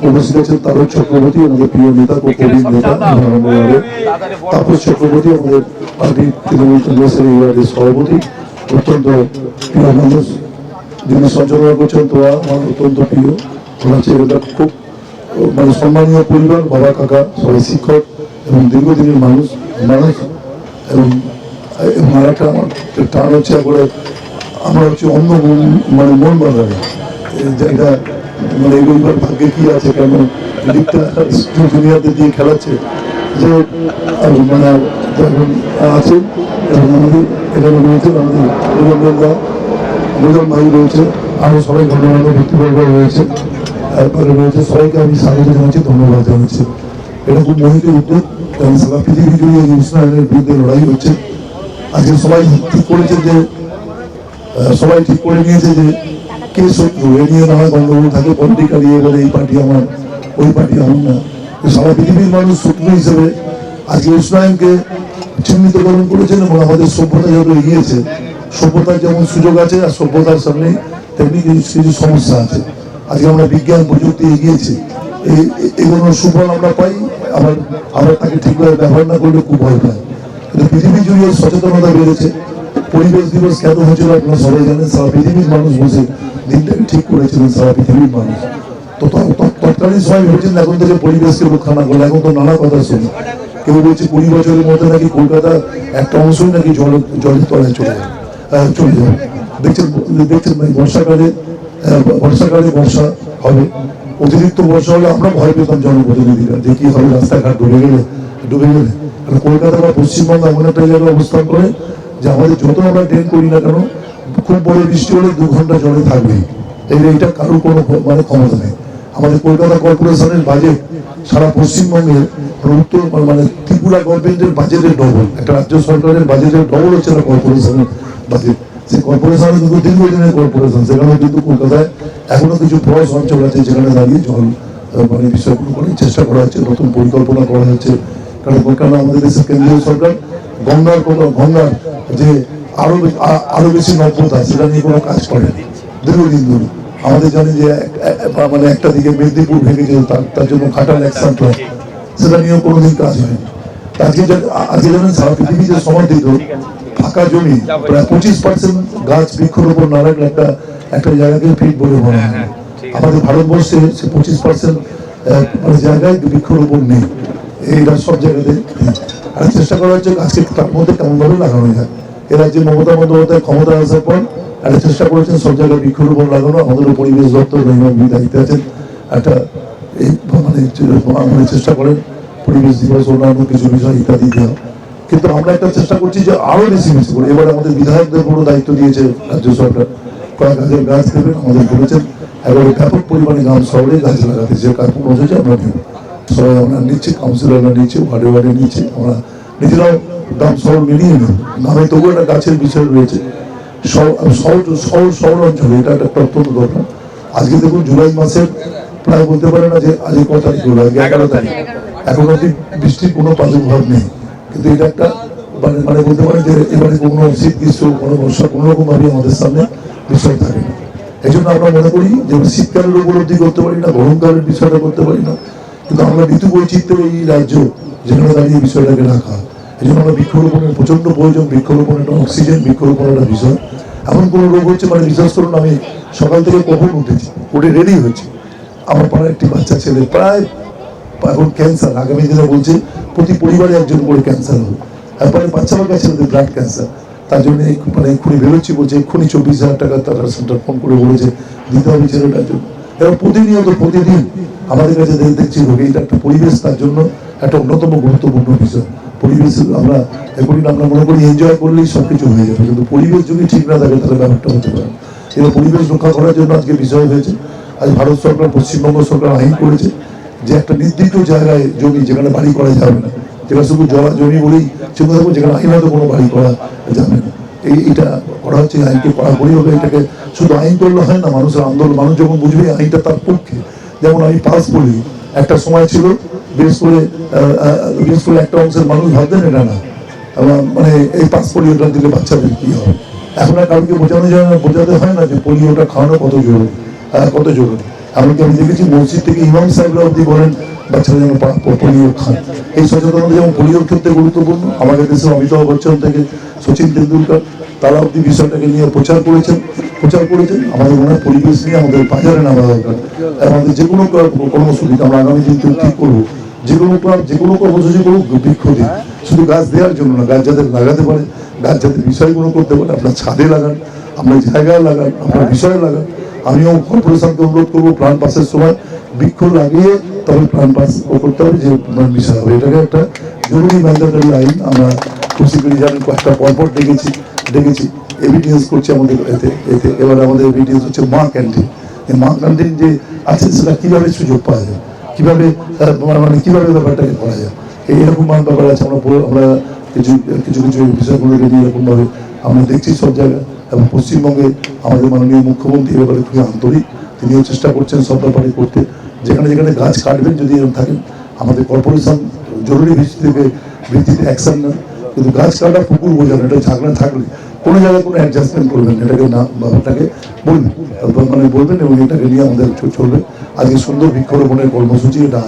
উপস্থিত তারক চক্রবর্তী, আমাদের প্রিয় নেতা প্রবীণ নেতা তাপস চক্রবর্তী, আমাদের পার্টি তৃণমূল কংগ্রেসের সভাপতি, অত্যন্ত প্রিয় মানুষ, যিনি সঞ্চালনা করছেন তো আমার অত্যন্ত প্রিয়। ওনার ছেলেটা খুব মানে সম্মানীয় পরিবার, বাবা, কাকা, সবাই শিক্ষক এবং দীর্ঘদিনের মানুষ মানুষ এবং আর একটা আমার টান হচ্ছে একবারে, আমার হচ্ছে অন্য মন- মানে বাঁধাবে এটা মানে রবিবার ভাগ্যে কি আছে? কেন? লিগটা জুনিয়রদের দিয়ে খেলাচ্ছে? যে মানে যখন আছে এবং আমাদের এখানে রয়েছেন আমাদের রবীন্দ্রদা দুজন ভাই রয়েছে, আরও সবাই গণ্যমান্য ব্যক্তিবর্গ রয়েছে। তারপরে রয়েছে সবাইকে আমি স্বাগত জানাচ্ছি, ধন্যবাদ জানাচ্ছি। এটা খুব মোহিত উদ্যোগ, কারণ সারা পৃথিবী জুড়ে উষ্ণায়নের বিরুদ্ধে লড়াই হচ্ছে। আজকে সবাই ঠিক করেছে যে সবাই ঠিক করে নিয়েছে যে কে শত্রু এ নিয়ে না হয় থাকে পলিটিক্যালি এবারে এই পার্টি আমার ওই পার্টি আমার না সারা পৃথিবীর মানুষ শত্রু হিসেবে আজকে উষ্ণায়নকে চিহ্নিতকরণ করেছেন এবং আমাদের সভ্যতা যত এগিয়েছে সভ্যতার যেমন সুযোগ আছে আর সভ্যতার সামনে তেমনি কিছু সমস্যা আছে আজকে আমরা বিজ্ঞান প্রযুক্তি এগিয়েছি এই এগুলোর সুফল আমরা পাই আবার আমরা তাকে ঠিকভাবে ব্যবহার না করলে খুব ভয় পাই কিন্তু পৃথিবী জুড়ে সচেতনতা বেড়েছে পরিবেশ দিবস কেন হয়েছিল আপনারা সবাই জানেন? সারা পৃথিবীর মানুষ বসে দিনটাকে ঠিক করেছিলেন সারা পৃথিবীর মানুষ? তো তৎকালীন সময় ভেবেছিলেন এখন থেকে পরিবেশকে করলে, এখন তো নানা কথা শুনি। কেউ বলছে কুড়ি বছরের মধ্যে নাকি কলকাতা একটা অংশই নাকি জল, জলের চলে চলে যাবে। দেখছেন দেখছেন ভাই বর্ষাকালে বর্ষাকালে বর্ষা হবে। অতিরিক্ত বর্ষা হলে আমরা ভয় পেতাম জনপ্রতিনিধিরা, যে কি হবে, রাস্তাঘাট ডুবে গেলে ডুবে গেলে। কলকাতা বা পশ্চিমবঙ্গ এমন একটা জায়গায় অবস্থান করে যে আমাদের যত আমরা ড্রেন করি না কেন, খুব বড় বৃষ্টি হলে দু ঘণ্টা জলে থাকবেই। এই এটা কারোর কোনো মানে ক্ষমতা নেই। আমাদের কলকাতা কর্পোরেশনের বাজেট সারা পশ্চিমবঙ্গের মানে উত্তর মানে ত্রিপুরা গভর্নমেন্টের বাজেটের ডবল একটা রাজ্য সরকারের বাজেটের ডবল হচ্ছে না কর্পোরেশনের বাজেট সেই কর্পোরেশনে কিন্তু দীর্ঘদিনের কর্পোরেশন সেখানে কিন্তু কলকাতায় এখনও কিছু প্রস অঞ্চল আছে যেখানে দাঁড়িয়ে জল মানে বিষয়গুলো করার চেষ্টা করা হচ্ছে, নতুন পরিকল্পনা করা হচ্ছে। কারণ কলকাতা আমাদের দেশের কেন্দ্রীয় সরকার গঙ্গার কোনো গঙ্গার যে আরও আরও বেশি নব্যতা সেটা নিয়ে কোনো কাজ করে দীর্ঘদিন ধরে। আমাদের জানি যে মানে একটা দিকে মেদিনীপুর ভেঙে তার তার জন্য খাটাল অ্যাকশন প্ল্যান সেটা নিয়েও কোনোদিন কাজ হয়নি। আজকে আজকে জানেন সারা পৃথিবীতে সমর্থিত ফাঁকা জমি প্রায় পঁচিশ পার্সেন্ট গাছ বৃক্ষরোপণ না রাখলে একটা একটা জায়গাকে ফিট বলে মনে হয়। আমাদের ভারতবর্ষে সে পঁচিশ পার্সেন্ট মানে জায়গায় বৃক্ষরোপণ নেই। এইটা সব জায়গাতে। আর চেষ্টা করা হচ্ছে আজকে তার মধ্যে কেমনভাবে লাগানো যায়। এ রাজ্যে মমতা বন্দ্যোপাধ্যায় ক্ষমতা আসার পর একটা চেষ্টা করেছেন সব জায়গায় বৃক্ষরোপণ লাগানো আমাদেরও পরিবেশ দপ্তর নৈমাবী দায়িত্বে আছেন। একটা এই মানে মানে চেষ্টা করেন, পরিবেশ দিবস, অন্যান্য কিছু বিষয় ইত্যাদি দেওয়া। কিন্তু আমরা একটা চেষ্টা করছি যে আরও বেশি বেশি করে। এবার আমাদের বিধায়কদের পুরো দায়িত্ব দিয়েছে রাজ্য সরকার। কয়েক হাজার গাছ দেবেন, আমাদের বলেছেন, এবারে ব্যাপক পরিমাণে গ্রাম শহরে গাছ লাগাতে যে কাজ পৌঁছেছে আমরা সবাই আমরা নিচ্ছি কাউন্সিলররা নিচ্ছে ওয়ার্ডে ওয়ার্ডে নিচ্ছে আমরা নিজেরাও গ্রাম শহর মিলিয়ে নেব গ্রামে তবুও একটা গাছের বিষয় রয়েছে। শহর শহর শহর অঞ্চলে এটা একটা অত্যন্ত দরকার আজকে দেখুন জুলাই মাসের প্রায় বলতে পারে না যে আজকে কত তারিখ হলো আজকে এগারো তারিখ। এখন অব্দি বৃষ্টির কোনো প্রাদুর্ভাব নেই। কিন্তু এটা একটা মানে মানে বলতে পারে যে এবারে কোনো শীত গ্রীষ্ম কোনো বর্ষা কোনো রকম ভাবে আমাদের সামনে বিষয় থাকে না। এই জন্য আমরা মনে করি যে শীতকালের উপলব্ধি করতে পারি না গরমকালের বিষয়টা করতে পারি না। কিন্তু আমরা ঋতু বৈচিত্র্যের এই রাজ্য যেখানে দাঁড়িয়ে বিষয়টাকে রাখা এই জন্য আমরা বৃক্ষরোপণের প্রচণ্ড প্রয়োজন বৃক্ষরোপণ একটা অক্সিজেন বৃক্ষরোপণ একটা বিষয় এমন কোনো রোগ হচ্ছে মানে বিশ্বাস করুন আমি সকাল থেকে কখন উঠেছি, উঠে রেডি হয়েছি। আমার পাড়ার একটি বাচ্চা ছেলে, প্রায় এখন ক্যান্সার আগামী দিনে বলছে প্রতি পরিবারে একজন করে ক্যান্সার হবে। তারপরে বাচ্চা বাচ্চা ছেলেদের ব্লাড ক্যান্সার তার জন্য মানে এক্ষুনি বেরোচ্ছি বলছে এক্ষুনি চব্বিশ হাজার টাকা তারা সেন্টার ফোন করে বলেছে, দিতে হবে ছেলেটার জন্য। এবার প্রতিনিয়ত প্রতিদিন আমাদের কাছে দেখছি রোগী, এটা একটা পরিবেশ, তার জন্য একটা অন্যতম গুরুত্বপূর্ণ বিষয় পরিবেশ, আমরা এখন আমরা মনে করি এনজয় করলেই সব কিছু হয়ে যাবে, কিন্তু পরিবেশ যদি ঠিক না থাকে, তাহলে ব্যাপারটা হতে পারে না। এবার পরিবেশ রক্ষা করার জন্য আজকে বিষয় হয়েছে, আজ ভারত সরকার, পশ্চিমবঙ্গ সরকার আইন করেছে যে একটা নির্দিষ্ট জায়গায় জমি, যেখানে বাড়ি করা যাবে না যেটা শুধু জমি বলেই থাকবে যেখানে আইনত কোনো বাড়ি করা যাবে না এই এটা করা হচ্ছে আইনকে কড়াকড়ি হবে, এটাকে শুধু আইন করলে হয় না, মানুষের আন্দোলন, মানুষ যখন বুঝবে আইনটা তার পক্ষে। যেমন আমি পাস বলি, একটা সময় ছিল, বিশেষ করে বিশেষ করে একটা অংশের মানুষ ভাবতেন এটা না। মানে এই পাস পোলিওটা দিলে বাচ্চাদের কি হবে? এখন আর কাউকে বোঝানো যায় না, বোঝাতে হয় না যে পোলিওটা খাওয়ানো কত জরুরি কত জরুরি। এমনকি আমি দেখেছি মসজিদ থেকে ইমাম সাহেবরা অব্দি বলেন বাচ্চারা যেন পোলিও খান। এই সচেতনতা যেমন পোলিওর ক্ষেত্রে গুরুত্বপূর্ণ। আমাদের দেশের অমিতাভ বচ্চন থেকে সচিন তেন্ডুলকর, তারা অব্দি বিষয়টাকে নিয়ে প্রচার করেছেন। প্রচার করেছেন। আমাদের মনে পরিবেশ নিয়ে আমাদের বাজারে নামা দরকার। আমাদের যে কোনো ক- কর্মসূচি আমরা আগামী দিন ঠিক করব। যে কোনো ক্লাব, যে কোনো কর্মসূচি করুক, বৃক্ষ দিন শুধু গাছ দেওয়ার জন্য না, গাছ যাতে লাগাতে পারে, গাছ যাতে বিষয়গুলো করতে পারে, আপনার ছাদে লাগান, আপনার জায়গায় লাগান, আপনার বিষয়ে লাগান। আমিও কর্পোরেশনকে অনুরোধ করব, প্রাণ পাশের সময় বৃক্ষ লাগিয়ে তবে প্ল্যান পাস করতে হবে যে বিষয় হবে। এটাকে একটা জরুরি ম্যান্ডেটারি আইন আমরা খুশি করে জানি কয়েকটা পরপর ডেকেছি ডেকেছি এভিডেন্স করছে আমাদের এতে এতে। এবার আমাদের এভিডেন্স হচ্ছে মা ক্যান্টিন এই মা ক্যান্টিন যে আছে সেটা কীভাবে সুযোগ পাওয়া যায়? কীভাবে আহ, মানে কীভাবে ব্যাপারটাকে করা যায়? এই এরকম মান ব্যাপার আছে আমরা আমরা কিছু কিছু কিছু বিষয়গুলোকে নিয়ে এরকমভাবে আমরা দেখছি সব জায়গায়। এবং পশ্চিমবঙ্গে আমাদের মাননীয় মুখ্যমন্ত্রী এ ব্যাপারে খুবই আন্তরিক। তিনিও চেষ্টা করছেন সব ব্যাপারে করতে। যেখানে যেখানে গাছ কাটবেন যদি এরকম থাকেন আমাদের কর্পোরেশন জরুরি ভিত্তিতে ভিত্তিতে অ্যাকশন নেন কিন্তু গাছ কাটা পুকুর বোঝানো এটা ঝাঁকড়া থাকলে কোনো জায়গায় কোনো অ্যাডজাস্টমেন্ট করবেন এটাকে না, ব্যাপারটাকে বলবেন। মানে বলবেন এবং এটাকে নিয়ে আমাদের চলবে। আজকে সুন্দর বৃক্ষরোপণের কর্মসূচি, এটা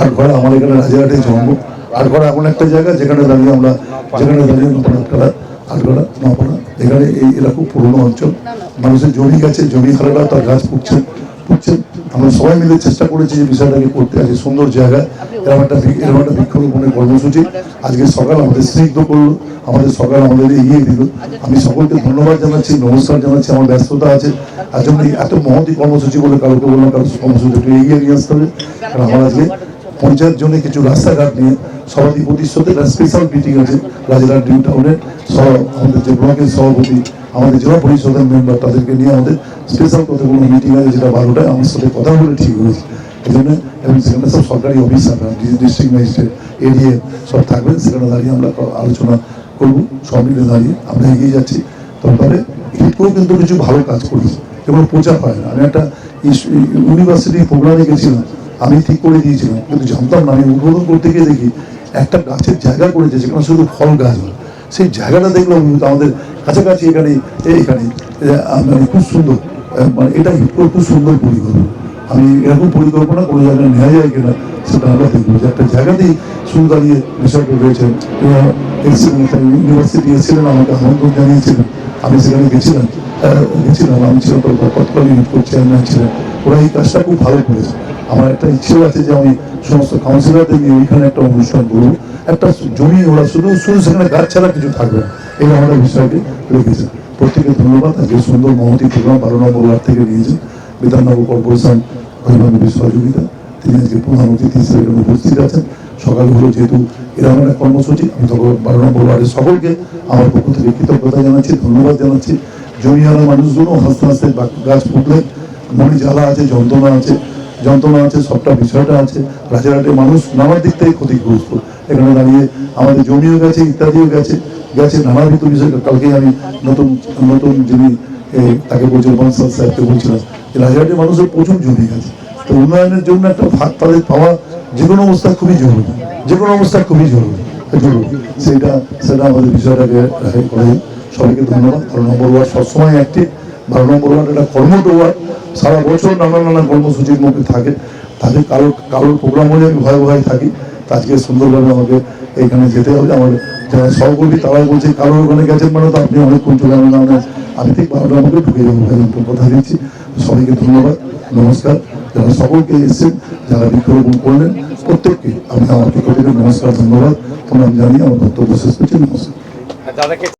আট ঘরে আমার এখানে রাজারহাটে জন্ম। আট ঘরে এমন একটা জায়গা, যেখানে দাঁড়িয়ে আমরা যেখানে দাঁড়িয়ে নপাড়া আটগড়া নপাড়া এখানে এই খুব পুরোনো অঞ্চল। মানুষের জমি গেছে, জমি হারারা তার গাছ পুড়ছেন পুড়ছেন আমরা সবাই মিলে চেষ্টা করেছি যে বিষয়টাকে করতে। আজকে সুন্দর জায়গা। এরকম একটা এরকম একটা বৃক্ষরোপণের কর্মসূচি। আজকে সকাল আমাদের স্নিগ্ধ করল। আমাদের সকাল আমাদের এগিয়ে দিল। আমি সকলকে ধন্যবাদ জানাচ্ছি, নমস্কার জানাচ্ছি। আমার ব্যস্ততা আছে। আর জন্য এত মহতি কর্মসূচি বলে কাউকে বললাম কারও কর্মসূচি একটু এগিয়ে নিয়ে আসতে হবে। কারণ আমার আজকে পঞ্চায়েত জন্য কিছু রাস্তাঘাট নিয়ে সভাধিপতির সাথে একটা স্পেশাল মিটিং আছে রাজারহাট নিউ টাউনের সহ আমাদের যে ব্লকের সভাপতি আমাদের জেলা পরিষদের মেম্বার তাদেরকে নিয়ে আমাদের স্পেশাল কতগুলো মিটিং আছে যেটা বারোটায় আমার সাথে কথা বলে ঠিক হয়েছে। এই জন্য এবং সেখানে সব সরকারি অফিসার ডিস্ট্রিক্ট ম্যাজিস্ট্রেট এরিয়া সব থাকবেন। সেখানে দাঁড়িয়ে আমরা আলোচনা করব। সব মিলে দাঁড়িয়ে আমরা এগিয়ে যাচ্ছি। তারপরে হিটকেও কিন্তু কিছু ভালো কাজ করেছে। এগুলো প্রচার হয় না। আমি একটা ইউনিভার্সিটি প্রোগ্রামে গেছিলাম আমি ঠিক করে দিয়েছিলাম। কিন্তু জানতাম না। আমি উদ্বোধন করতে গিয়ে দেখি একটা গাছের জায়গা করেছে, যেখানে শুধু ফল গাছ হয়। সেই জায়গাটা দেখলাম আমাদের কাছাকাছি এখানে, এইখানে খুব সুন্দর মানে এটা খুব সুন্দর পরিকল্পনা। আমি এরকম পরিকল্পনা কোনো জায়গায় নেওয়া যায় কিনা সেটা আমরা দেখব। যে একটা জায়গাতেই শুরু দাঁড়িয়ে বিষয়টা রয়েছেন ইউনিভার্সিটি এসেছিলেন আমাকে আমন্ত্রণ জানিয়েছিলেন। আমি সেখানে গেছিলাম গেছিলাম, আমি ছিলাম তৎকালীন চেয়ারম্যান ছিলেন ওরা এই কাজটা খুব ভালো করেছে। আমার একটা ইচ্ছেও আছে যে আমি সমস্ত কাউন্সিলরদের নিয়ে ওইখানে একটা অনুষ্ঠান করব। একটা জমি ওরা শুধু শুধু সেখানে গাছ ছাড়া কিছু থাকবে না। এই আমরা বিষয়টি রেখেছে প্রত্যেকে ধন্যবাদ। আজকে সুন্দর মহতি প্রোগ্রাম বারো নম্বর ওয়ার্ড থেকে নিয়েছে বিধাননগর কর্পোরেশন অভিভাবকের সহযোগিতা। তিনি আজকে প্রধান অতিথি হিসেবে এখানে উপস্থিত আছেন। সকালে হলো যেহেতু এরকম একটা কর্মসূচি। আমি তখন বারো নম্বর ওয়ার্ডের সকলকে আমার পক্ষ থেকে কৃতজ্ঞতা জানাচ্ছি, ধন্যবাদ জানাচ্ছি। জমিওয়ালা মানুষগুলো হাসতে হাসতে গাছ ফুটলে মনে জ্বালা আছে, যন্ত্রণা আছে। যন্ত্রণা আছে, সবটা বিষয়টা আছে। রাজারহাটের মানুষ নানা দিক থেকে ক্ষতিগ্রস্ত। এখানে দাঁড়িয়ে আমাদের জমিও গেছে, ইত্যাদিও গেছে। গেছে নানাবিধ বিষয়। কালকে আমি নতুন নতুন যিনি তাকে বলছিলাম বানসাল সাহেবকে বলছিলাম যে রাজারহাটের মানুষের প্রচুর জমি গেছে। তো উন্নয়নের জন্য একটা ভাগ তাদের পাওয়া যে কোনো অবস্থা খুবই জরুরি। যে কোনো অবস্থা খুবই জরুরি। জরুরি। সেটা সেটা আমাদের বিষয়টাকে করে সবাইকে ধন্যবাদ। বারো নম্বর ওয়ার্ড সবসময় অ্যাক্টিভ নম্বর ওয়ার্ড একটা কর্মঠ ওয়ার্ড সারা বছর নানা নানা কর্মসূচির মধ্যে থাকে। তাদের কারোর কারোর প্রোগ্রাম হলে আমি ভয়ে ভয়ে থাকি। আজকে সুন্দরভাবে আমাকে এখানে যেতে হবে। আমার যারা সহকর্মী তারাই বলছে, কারোর ওখানে গেছেন মানে তো আপনি অনেকক্ষণ চলে যাবেন না আমি ঠিক বারোটার মধ্যে ঢুকে যাব একদম কথা দিচ্ছি। সবাইকে ধন্যবাদ, নমস্কার। যারা সকলকে এসেছেন, যারা বৃক্ষরোপণ করলেন, প্রত্যেককে আমি আমার নমস্কার, ধন্যবাদ। প্রণাম জানিয়ে আমার বক্তব্য শেষ করছি। নমস্কার।